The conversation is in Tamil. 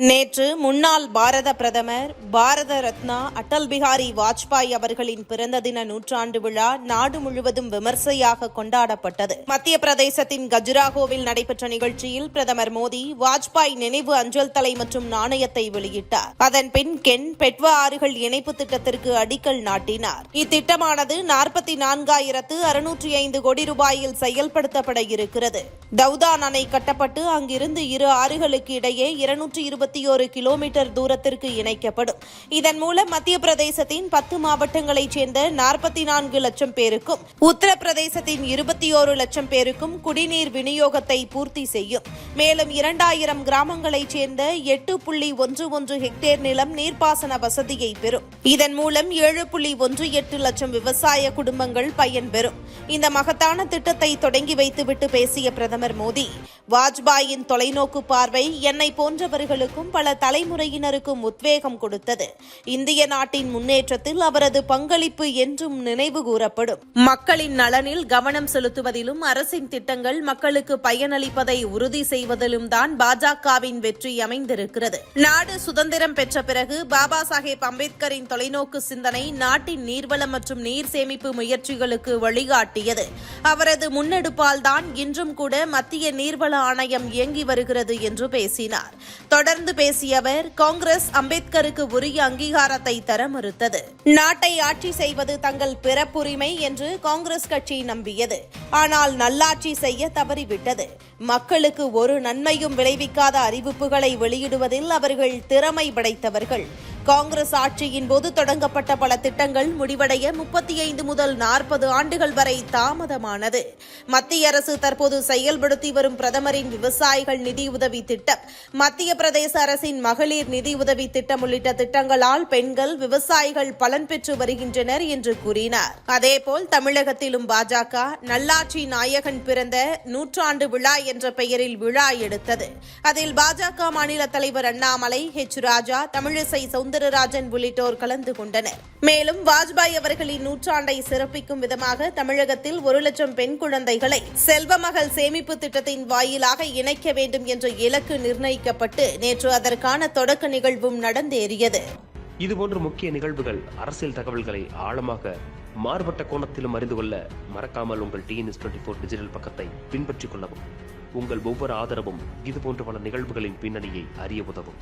நேற்று முன்னாள் பாரத பிரதமர் பாரத ரத்னா அடல் பிஹாரி வாஜ்பாய் அவர்களின் பிறந்த தின நூற்றாண்டு விழா நாடு முழுவதும் விமர்சையாக கொண்டாடப்பட்டது. மத்திய பிரதேசத்தின் கஜுராஹோவில் நடைபெற்ற நிகழ்ச்சியில் பிரதமர் மோடி வாஜ்பாய் நினைவு அஞ்சல் தலை மற்றும் நாணயத்தை வெளியிட்டார். அதன்பின் கென் பெட்வா ஆறுகள் இணைப்பு திட்டத்திற்கு அடிக்கல் நாட்டினார். இத்திட்டமானது நாற்பத்தி நான்காயிரத்து அறுநூற்றி ஐந்து கோடி ரூபாயில் செயல்படுத்தப்பட இருக்கிறது. தௌதான் அணை கட்டப்பட்டு அங்கிருந்து இரு ஆறுகளுக்கு இடையே இருநூற்றி இருபது இருபத்தி ஒரு கிலோமீட்டர் தூரத்திற்கு இணைக்கப்படும். இதன் மூலம் மத்திய பிரதேசத்தின் பத்து மாவட்டங்களைச் சேர்ந்த நாற்பத்தி நான்கு லட்சம் பேருக்கும் உத்தரப்பிரதேசத்தின் இருபத்தி ஓரு லட்சம் பேருக்கும் குடிநீர் விநியோகத்தை பூர்த்தி செய்யும். மேலும் இரண்டாயிரம் கிராமங்களைச் சேர்ந்த எட்டு புள்ளி ஒன்று ஒன்று ஹெக்டேர் நிலம் நீர்ப்பாசன வசதியை பெறும். இதன் மூலம் ஏழு புள்ளி ஒன்று எட்டு லட்சம் விவசாய குடும்பங்கள் பயன்பெறும் இந்த மகத்தான திட்டத்தை தொடங்கி வைத்துவிட்டு பேசிய பிரதமர் மோடி வாஜ்பாயின் தொலைநோக்கு பார்வை என்னை போன்றவர்களுக்கு போன்றவர்களுக்கும் பல தலைமுறையினருக்கும் உத்வேகம் கொடுத்தது. இந்திய நாட்டின் முன்னேற்றத்தில் அவரது பங்களிப்பு என்றும் நினைவு கூறப்படும். மக்களின் நலனில் கவனம் செலுத்துவதிலும் அரசின் திட்டங்கள் மக்களுக்கு பயனளிப்பதை உறுதி செய்வதிலும் தான் பாஜகவின் வெற்றி அமைந்திருக்கிறது. நாடு சுதந்திரம் பெற்ற பிறகு பாபா சாஹேப் அம்பேத்கரின் தொலைநோக்கு சிந்தனை நாட்டின் நீர்வளம் மற்றும் நீர் சேமிப்பு முயற்சிகளுக்கு வழிகாட்டியது. அவரது முன்னெடுப்பால் தான் இன்றும் கூட மத்திய நீர்வள ஆணையம் இயங்கி வருகிறது என்று பேசினார். தொடர்ந்து பேசிய அவர் காங்கிரஸ் அம்பேத்கருக்கு உரிய அங்கீகாரத்தை தர மறுத்தது. நாட்டை ஆட்சி செய்வது தங்கள் பிறப்புரிமை என்று காங்கிரஸ் கட்சி நம்பியது. ஆனால் நல்லாட்சி செய்ய தவறிவிட்டது. மக்களுக்கு ஒரு நன்மையும் விளைவிக்காத அறிவிப்புகளை வெளியிடுவதில் அவர்கள் திறமை படைத்தவர்கள். காங்கிரஸ் ஆட்சியின் போது தொடங்கப்பட்ட பல திட்டங்கள் முடிவடைய முப்பத்தி ஐந்து முதல் நாற்பது ஆண்டுகள் வரை தாமதமானது. மத்திய அரசு தற்போது செயல்படுத்தி வரும் பிரதமரின் விவசாயிகள் நிதியுதவி திட்டம் மத்திய பிரதேச அரசின் மகளிர் நிதியுதவி திட்டம் உள்ளிட்ட திட்டங்களால் பெண்கள் விவசாயிகள் பலன் பெற்று வருகின்றனர் என்று கூறினார். அதேபோல் தமிழகத்திலும் பாஜக நல்லாட்சி நாயகன் பிறந்த நூற்றாண்டு விழா என்ற பெயரில் விழா எடுத்தது. அதில் பாஜக மாநில தலைவர் அண்ணாமலை ஹெச் ராஜா தமிழிசை சவுந்தரராஜன் உள்ளிட்டோர் கலந்து கொண்டனர். மேலும் வாஜ்பாய் அவர்களின் நூற்றாண்டை சிறப்பிக்கும் விதமாக தமிழகத்தில் ஒரு லட்சம் பெண் குழந்தைகளை செல்வமகள் சேமிப்பு திட்டத்தின் வாயிலாக இணைக்க வேண்டும் என்ற இலக்கு நிர்ணயிக்கப்பட்டு நேற்று அதற்கான தொடக்க நிகழ்வும் நடந்தேறியது. இதுபோன்ற முக்கிய நிகழ்வுகள் அரசியல் தகவல்களை ஆழமாக மாறுபட்ட கோணத்திலும் அறிந்து கொள்ள மறக்காமல் உங்கள் டிஎன்எஸ் டுவெண்ட்டி ஃபோர் டிஜிட்டல் பக்கத்தை பின்பற்றிக் கொள்ளவும். உங்கள் ஒவ்வொரு ஆதரவும் இதுபோன்ற பல நிகழ்வுகளின் பின்னணியை அறிய உதவும்.